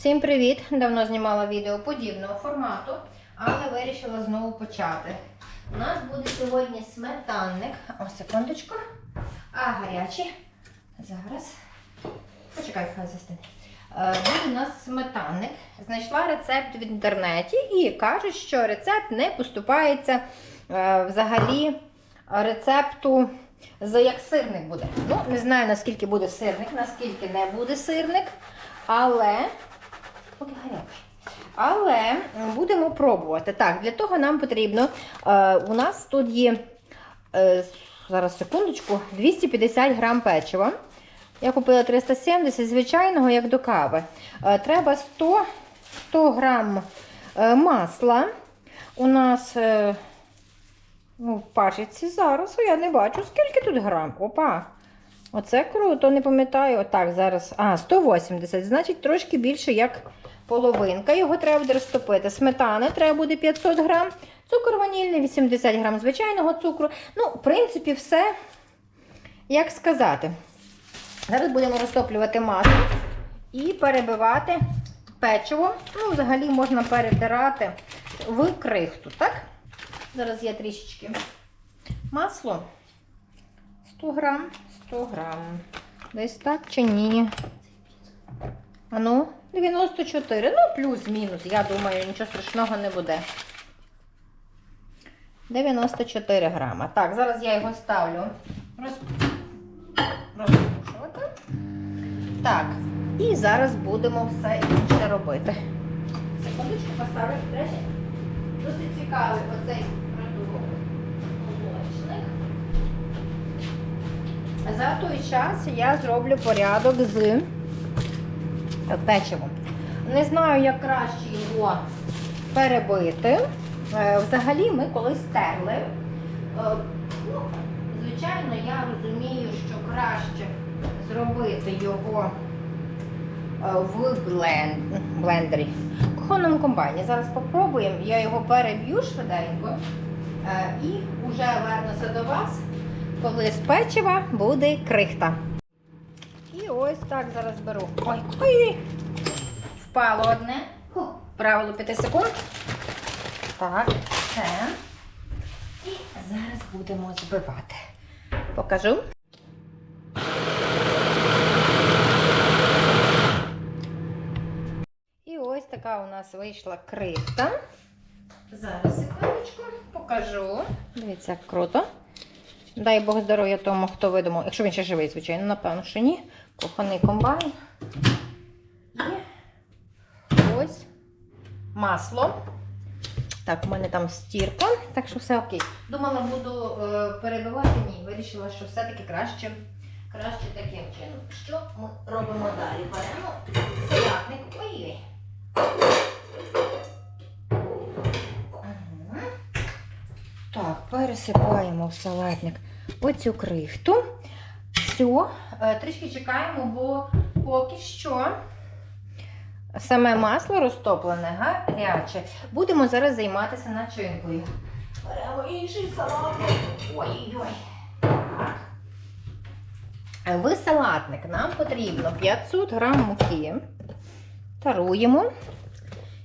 Всім привіт! Давно знімала відео подібного формату, але вирішила знову почати. У нас буде сьогодні сметанник. Ось секундочку. А гарячий. Зараз. Почекай, хай застине. Е, Буде у нас сметанник. Знайшла рецепт в інтернеті і кажуть, що рецепт не поступається е, взагалі рецепту, за як сирник буде. Ну, не знаю, наскільки буде сирник, наскільки не буде сирник. Але поки гарячий. Але будемо пробувати. Так, для того нам потрібно. Е, у нас тут є е, зараз секундочку, 250 грам печива. Я купила 370 звичайного, як до кави. Е, треба 100, 100 грам е, масла. У нас е, ну, в пачці зараз я не бачу, скільки тут грам. Опа. Оце круто, не пам'ятаю. Отак, зараз. А, 180, значить трошки більше, як половинка. Його треба буде розтопити. Сметани треба буде 500 грам, цукор ванільний, 80 грам звичайного цукру. Ну, в принципі, все, як сказати. Зараз будемо розтоплювати масло і перебивати печиво. Ну, взагалі можна перетирати в крихту, так? Зараз я трішечки масло. 100 грам, 100 грам. Десь так чи ні? А ну, 94. Ну, плюс-мінус. Я думаю, нічого страшного не буде. 94 грама. Так, зараз я його ставлю роз... розпушувати. Так, і зараз будемо все інше робити. Секундочку поставлю. Речі, досить цікавий оцей продукт. Молочник. За той час я зроблю порядок з печивом. Не знаю, як краще його перебити. Е, Взагалі ми колись терли. Е, Ну, звичайно, я розумію, що краще зробити його е, в блендері. Кухонному комбайні. Зараз спробуємо. Я його переб'ю швиденько е, і вже вернуся до вас, коли з печива буде крихта. І ось так зараз беру. Ой, ой, впало одне. Правило 5 секунд. Так, це. І зараз будемо збивати. Покажу. І ось така у нас вийшла крихта. Зараз секундочку покажу. Дивіться, як круто. Дай Бог здоров'я тому, хто видумав. Якщо він ще живий, звичайно, напевно, що ні. Кухонний комбайн. І ось масло. Так, у мене там стірка, так що все окей. Думала, буду е, перебивати, ні. Вирішила, що все-таки краще, краще таким чином. Що ми робимо далі? Беремо салатник. Ой-ой. Так, пересипаємо в салатник оцю крихту. Все, трішки чекаємо, бо поки що саме масло розтоплене, гаряче. Будемо зараз займатися начинкою. Беремо інший салатник. Ой-ой. Так. Е, В салатник нам потрібно 500 грам муки. Таруємо.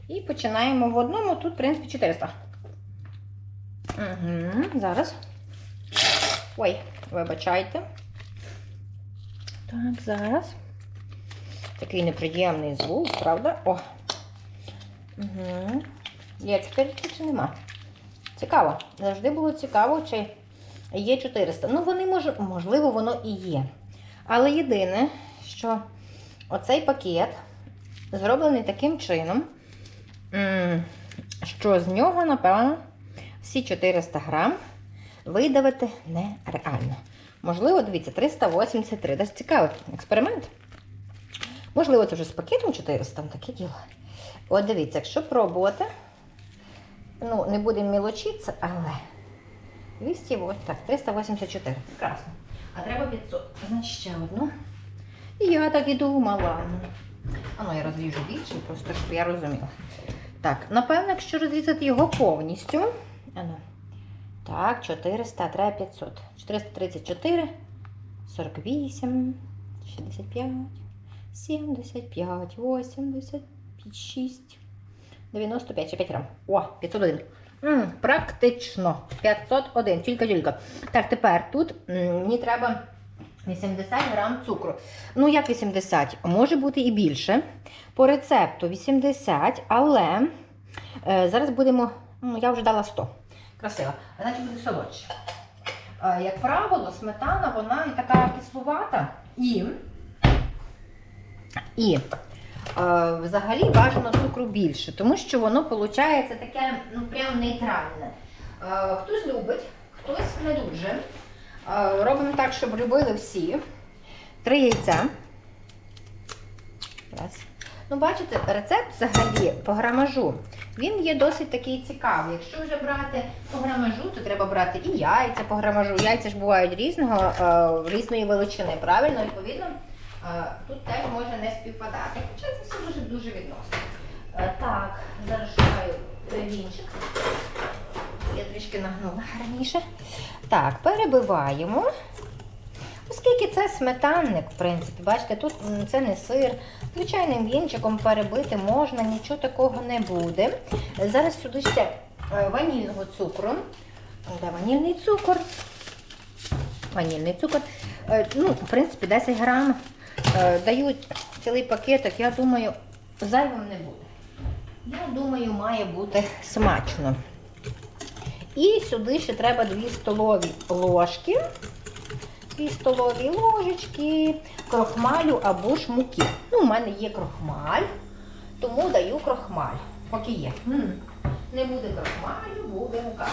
І починаємо в одному, тут, в принципі, 400. Угу, Зараз. Ой, вибачайте. Так, зараз. Такий неприємний звук, правда? О. Угу. Є 400 чи нема? Цікаво. Завжди було цікаво, чи є 400. Ну, вони може, можливо, воно і є. Але єдине, що оцей пакет зроблений таким чином, що з нього, напевно, всі 400 грам видавити нереально. Можливо, дивіться, 383. Десь цікавий експеримент. Можливо, це вже з пакетом 400, там таке діло. От дивіться, якщо пробувати, ну, не будемо мілочитися, але 200, ось так, 384. Прекрасно. А треба 500. Значить, ще одну. І я так і думала. А ну, я розріжу більше, просто щоб я розуміла. Так, напевно, якщо розрізати його повністю. Ану. Так, 400, треба 500. 434, 48, 65, 75, 80, 6, 95 ще 5 грам. О, 501. М, практично 501, тільки-тільки. Так, тепер тут мені треба 80 грам цукру. Ну, як 80? Може бути і більше. По рецепту 80, але е, зараз будемо. Ну, я вже дала 100. Красиво. А значить буде солодше. Е, як правило, сметана вона і така кислувата і. І е, взагалі бажано цукру більше, тому що воно виходить таке ну, прям нейтральне. Е, хтось любить, хтось не дуже. Робимо так, щоб любили всі. Три яйця. Раз. Ну, бачите, рецепт взагалі по грамажу. Він є досить такий цікавий. Якщо вже брати по грамажу, то треба брати і яйця по грамажу. Яйця ж бувають різного, е, різної величини. Правильно, відповідно, е, тут теж може не співпадати. Хоча це все дуже дуже відносно. Е, так, зараз шукаю вінчик. Я трішки нагнула раніше. Так, перебиваємо. Оскільки це сметанник, в принципі, бачите, тут це не сир. Звичайним вінчиком перебити можна, нічого такого не буде. Зараз сюди ще е, ванільного цукру. Де ванільний цукор. Ванільний цукор. Е, Ну, в принципі, 10 грам е, дають цілий пакетик, я думаю, зайвим не буде. Я думаю, має бути смачно. І сюди ще треба 2 столові ложки. 2 столові ложечки крохмалю або ж муки. Ну, у мене є крохмаль, тому даю крохмаль. Поки є. М. Не буде крохмалю, буде мука.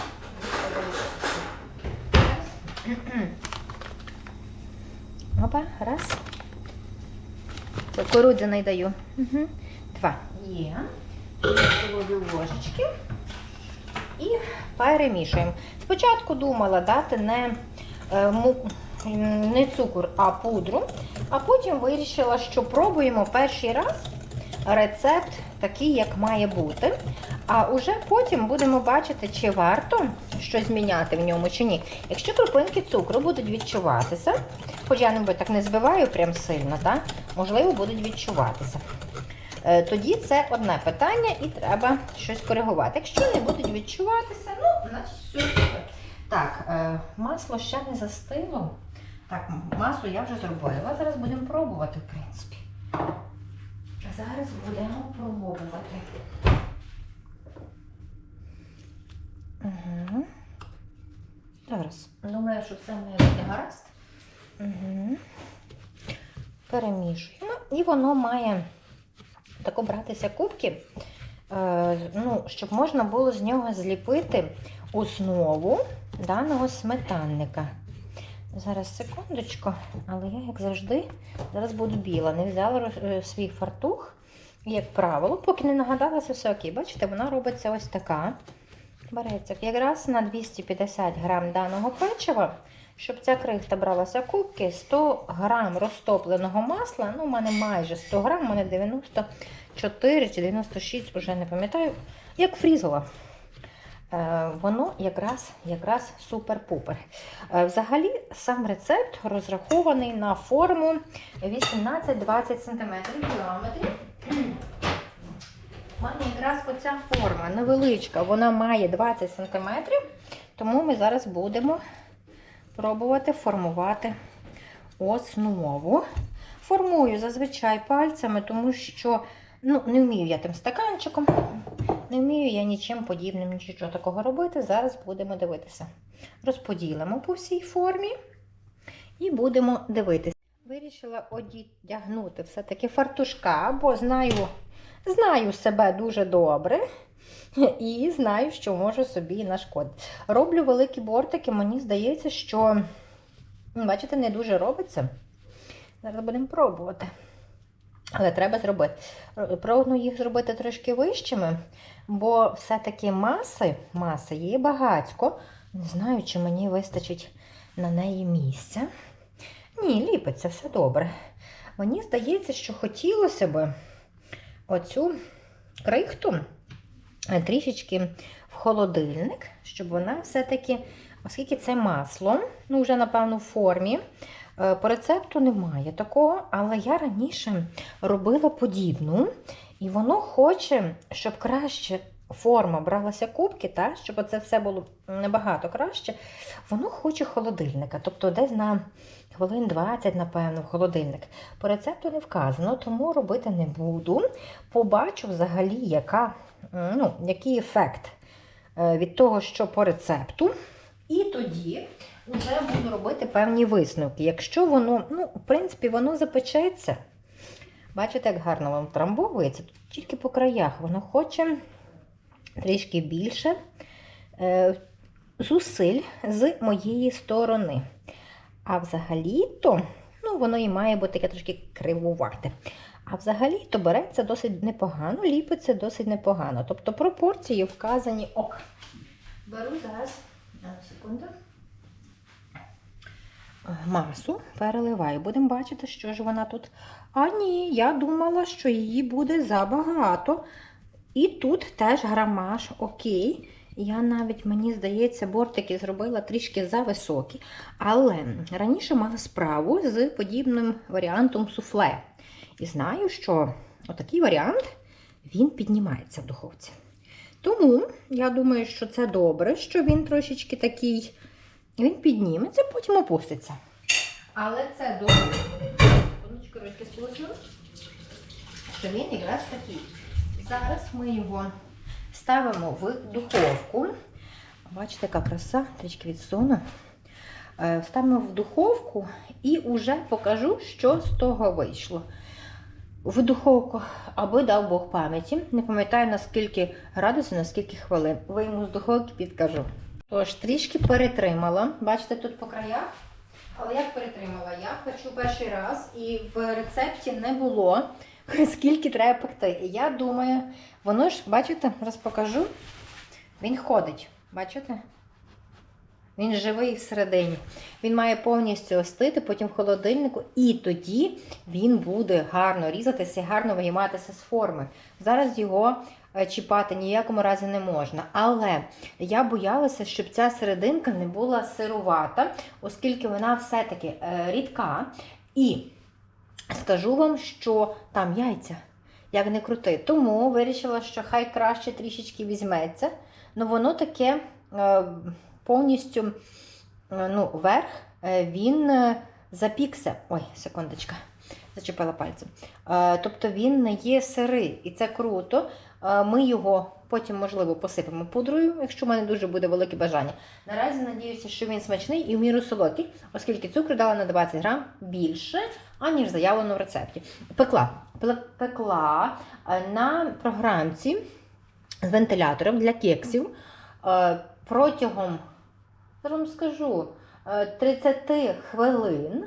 Опа, раз. Кукурудзяний даю. Угу. Два. Є. Дві столові ложечки. І перемішуємо. Спочатку думала дати не, е, му- не цукор, а пудру, а потім вирішила, що пробуємо перший раз рецепт такий, як має бути. А уже потім будемо бачити, чи варто щось зміняти в ньому чи ні. Якщо крупинки цукру будуть відчуватися, хоч я не так не збиваю прям сильно, так? можливо, будуть відчуватися. Е, Тоді це одне питання і треба щось коригувати. Якщо не будуть відчуватися, ну, значить супер. Так, е, масло ще не застило. Так, масу я вже зробила. Зараз будемо пробувати, в принципі. Зараз будемо пробувати. Угу. Зараз. Думаю, що все має бути гаразд. Угу. Перемішуємо. І воно має тако братися кубки, е, ну, щоб можна було з нього зліпити основу даного сметанника. Зараз секундочку, але я, як завжди, зараз буду біла. Не взяла е, свій фартух, як правило, поки не нагадалася, все окей. Бачите, вона робиться ось така. Береться якраз на 250 грам даного печива. Щоб ця крихта бралася кубки, 100 грам розтопленого масла, ну, у мене майже 100 грам, у мене 94 чи 96, вже не пам'ятаю, як фрізола. Е, воно якраз, якраз супер-пупер. Е, взагалі, сам рецепт розрахований на форму 18-20 см діаметрі. У мене якраз оця форма невеличка, вона має 20 см, тому ми зараз будемо пробувати формувати основу. Формую зазвичай пальцями, тому що ну, не вмію я тим стаканчиком, не вмію я нічим подібним, нічого такого робити. Зараз будемо дивитися. Розподілимо по всій формі і будемо дивитися. Вирішила одягнути все-таки фартушка, бо знаю, знаю себе дуже добре. І знаю, що можу собі нашкодити. Роблю великі бортики, мені здається, що, бачите, не дуже робиться. Зараз будемо пробувати. Але треба зробити. Пробую їх зробити трошки вищими, бо все-таки маси, маси є багатько. Не знаю, чи мені вистачить на неї місця. Ні, ліпиться, все добре. Мені здається, що хотілося б оцю крихту е, трішечки в холодильник, щоб вона все-таки, оскільки це масло, ну вже, напевно, в формі. е, По рецепту немає такого, але я раніше робила подібну. І воно хоче, щоб краще форма бралася кубки, та, щоб це все було набагато краще. Воно хоче холодильника, тобто десь на хвилин 20, напевно, в холодильник. По рецепту не вказано, тому робити не буду. Побачу взагалі, яка, ну, який ефект е, від того, що по рецепту. І тоді вже буду робити певні висновки. Якщо воно, ну, в принципі, воно запечеться. Бачите, як гарно воно трамбовується, тут тільки по краях. Воно хоче трішки більше е, зусиль з моєї сторони. А взагалі-то, ну, воно і має бути таке трошки кривувате. А взагалі-то береться досить непогано, ліпиться досить непогано. Тобто пропорції вказані ок. Беру зараз, секунду. Масу переливаю. Будемо бачити, що ж вона тут. А ні, я думала, що її буде забагато. І тут теж грамаж окей. Я навіть, мені здається, бортики зробила трішки зависокі. Але раніше мала справу з подібним варіантом суфле. І знаю, що отакий варіант він піднімається в духовці. Тому я думаю, що це добре, що він трошечки такий, він підніметься, потім опуститься. Але це добре. Секундочку, ручки сполосну. Що він якраз такий. Зараз ми його ставимо в духовку. Бачите, яка краса, трішки відсуну. Е, Ставимо в духовку і вже покажу, що з того вийшло. В духовку, аби дав Бог пам'яті. Не пам'ятаю наскільки градусів, наскільки хвилин. Вийму з духовки, підкажу. Тож, трішки перетримала. Бачите, тут по краях. Але як перетримала? Я печу перший раз, і в рецепті не було, скільки треба пекти. І я думаю, воно ж, бачите, зараз покажу. Він ходить. Бачите? Він живий всередині. Він має повністю остити, потім в холодильнику, і тоді він буде гарно різатися і гарно вийматися з форми. Зараз його чіпати ніякому разі не можна. Але я боялася, щоб ця серединка не була сирувата, оскільки вона все-таки е, рідка. І скажу вам, що там яйця, як не крути. Тому вирішила, що хай краще трішечки візьметься. Ну воно таке е, повністю е, ну, верх, е, він е, запікся. Ой, секундочка, зачепила пальцем. Е, тобто він не є сирий, і це круто. Е, Ми його потім, можливо, посипемо пудрою, якщо в мене дуже буде велике бажання. Наразі надіюся, що він смачний і в міру солодкий, оскільки цукру дала на 20 грам більше, аніж заявлено в рецепті. Пекла. Пекла е, на програмці з вентилятором для кексів е, протягом, зараз вам скажу, е, 30 хвилин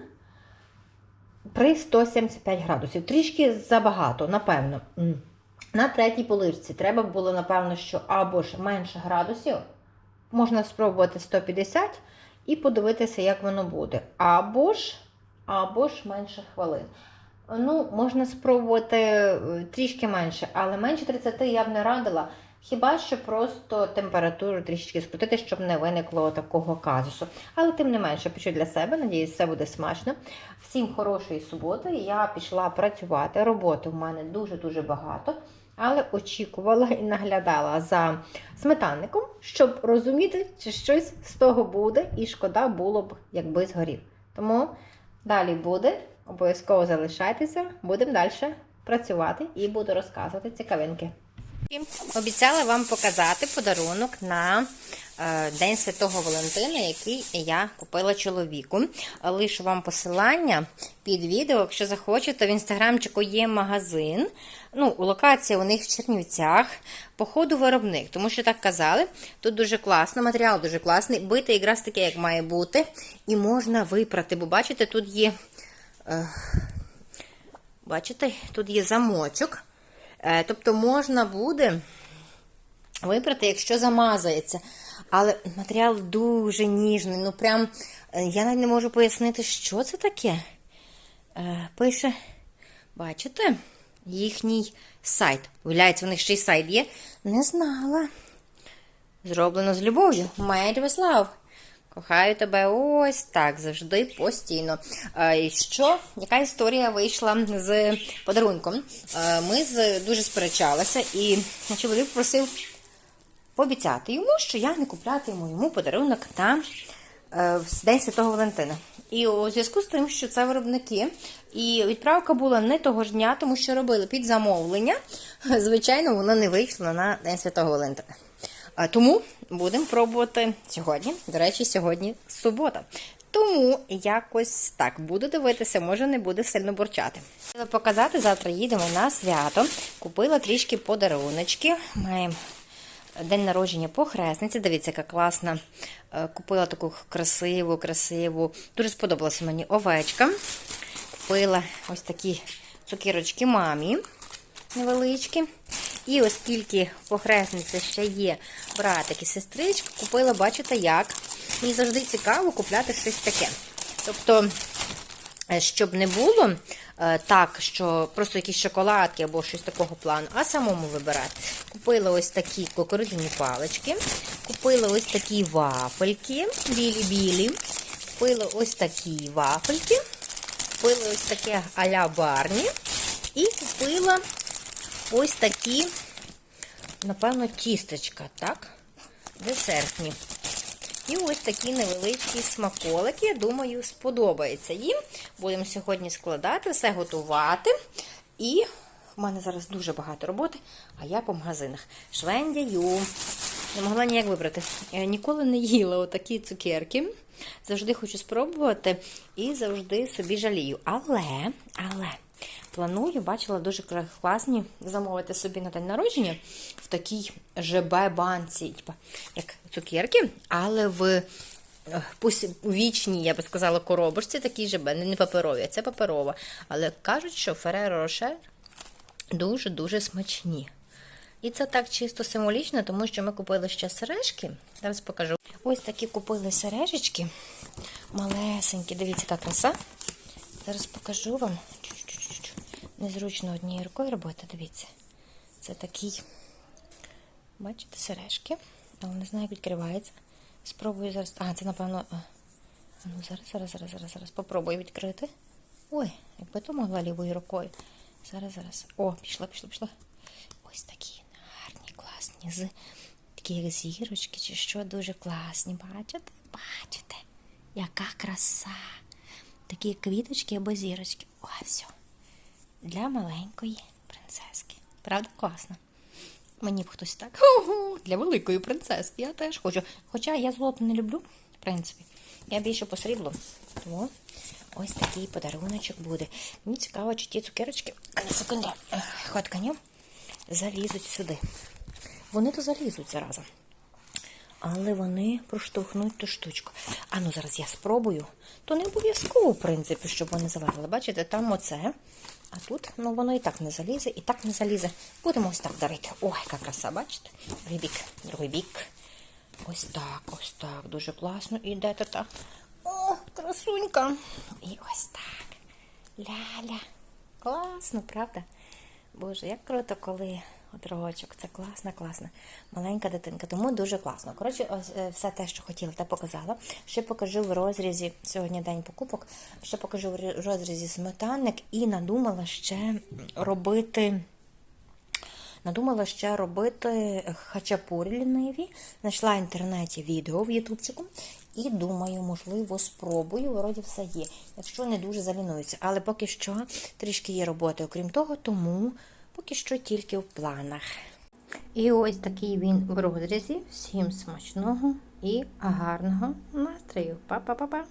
при 175 градусів. Трішки забагато, напевно. На третій поличці треба було, напевно, що або ж менше градусів, можна спробувати 150 і подивитися, як воно буде. Або ж, або ж менше хвилин. Ну, можна спробувати е, трішки менше, але менше 30 я б не радила. Хіба що просто температуру трішки скрутити, щоб не виникло такого казусу. Але тим не менше, пишу для себе, надіюсь, все буде смачно. Всім хорошої суботи. Я пішла працювати. Роботи в мене дуже-дуже багато, але очікувала і наглядала за сметанником, щоб розуміти, чи щось з того буде, і шкода було б, якби згорів. Тому далі буде. Обов'язково залишайтеся, будемо далі працювати і буду розказувати цікавинки. Обіцяла вам показати подарунок на е, День Святого Валентина, який я купила чоловіку. Лишу вам посилання під відео. Якщо захочете, в інстаграмчику є магазин. Ну, локація у них в Чернівцях. Походу виробник, тому що так казали. Тут дуже класно, матеріал дуже класний. Бити якраз таке, як має бути. І можна випрати, бо бачите, тут є. Е, бачите, тут є замочок. Е, Тобто можна буде випрати, якщо замазається. Але матеріал дуже ніжний. Ну, прям е, я навіть не можу пояснити, що це таке. Е, Пише, бачите, їхній сайт. Виявляється, у них ще й сайт є. Не знала. Зроблено з любов'ю. Made with love. Кохаю тебе ось так, завжди постійно. І Що, яка історія вийшла з подарунком? Ми з дуже сперечалися, і чоловік просив пообіцяти йому, що я не куплятиму йому подарунок на е, День Святого Валентина. І у зв'язку з тим, що це виробники, і відправка була не того ж дня, тому що робили під замовлення. Звичайно, воно не вийшло на День Святого Валентина. Тому будемо пробувати сьогодні. До речі, сьогодні субота. Тому якось так буду дивитися, може не буде сильно бурчати. Хотіла показати, завтра їдемо на свято. Купила трішки подаруночки. Маємо день народження похресниці. Дивіться, яка класна. Е, Купила таку красиву, красиву. Дуже сподобалася мені овечка. Купила ось такі цукірочки мамі невеличкі. І оскільки в похресниці ще є братик і сестричка, купила, бачите, як. Мені завжди цікаво купляти щось таке. Тобто, е, щоб не було е, так, що просто якісь шоколадки або щось такого плану, а самому вибирати. Купила ось такі кукурудзяні палички, купила ось такі вафельки, білі-білі, купила ось такі вафельки, купила ось таке а-ля барні і купила ось такі, напевно, тістечка, так? Десертні. І ось такі невеличкі смаколики, я думаю, сподобається їм. Будемо сьогодні складати, все готувати. І в мене зараз дуже багато роботи, а я по магазинах. Швендяю. Не могла ніяк вибрати. Я ніколи не їла отакі цукерки. Завжди хочу спробувати і завжди собі жалію. Але, але. Планую, бачила дуже класні замовити собі на день народження в такій ЖБ-банці, як цукерки, але в е, вічній, я би сказала, коробочці такій ЖБ, не не паперові, а це паперова. Але кажуть, що Фереро Рошер дуже-дуже смачні. І це так чисто символічно, тому що ми купили ще сережки. Зараз покажу. Ось такі купили сережечки. Малесенькі, дивіться, яка краса. Зараз покажу вам. Незручно однією рукою робити, дивіться. Це такий, бачите, сережки. Але не знаю, як відкривається. Спробую зараз. А, це, напевно. а, Ну, зараз, зараз, зараз, зараз, зараз. Попробую відкрити. Ой, якби то могла лівою рукою. Зараз, зараз. О, пішла, пішла, пішла. Ось такі гарні, класні. З такі зірочки, чи що дуже класні. Бачите? Бачите? Яка краса. Такі квіточки або зірочки. О, все. Для маленької принцески. Правда, класно? Мені б хтось так. Ого, для великої принцески. Я теж хочу. Хоча я золото не люблю, в принципі. Я більше по сріблу. Тому ось такий подаруночок буде. Мені цікаво, чи ті цукерочки, на секунду, залізуть сюди. Вони то залізуть заразом. Але вони проштовхнуть ту штучку. А ну зараз я спробую. То не обов'язково, в принципі, щоб вони залазили. Бачите, там оце. А тут, ну воно і так не залізе, і так не залізе. Будемо ось так дарити. Ой, яка краса, бачите? Другий бік, другий бік. Ось так, ось так. Дуже класно. І де? О, красунька. І ось так. Ля-ля. Класно, правда? Боже, як круто, коли от. Це класно, класно. Маленька дитинка, тому дуже класно. Коротше, е, все те, що хотіла, те показала. Ще покажу в розрізі, сьогодні день покупок, ще покажу в розрізі сметанник і надумала ще робити. Надумала ще робити хачапурі ліниві. Знайшла в інтернеті відео в Ютубчику. І думаю, можливо, спробую. Вроді все є. Якщо не дуже залінуюся. Але поки що трішки є роботи, окрім того, тому поки що тільки в планах. І ось такий він в розрізі. Всім смачного і гарного настрою. Па-па-па-па!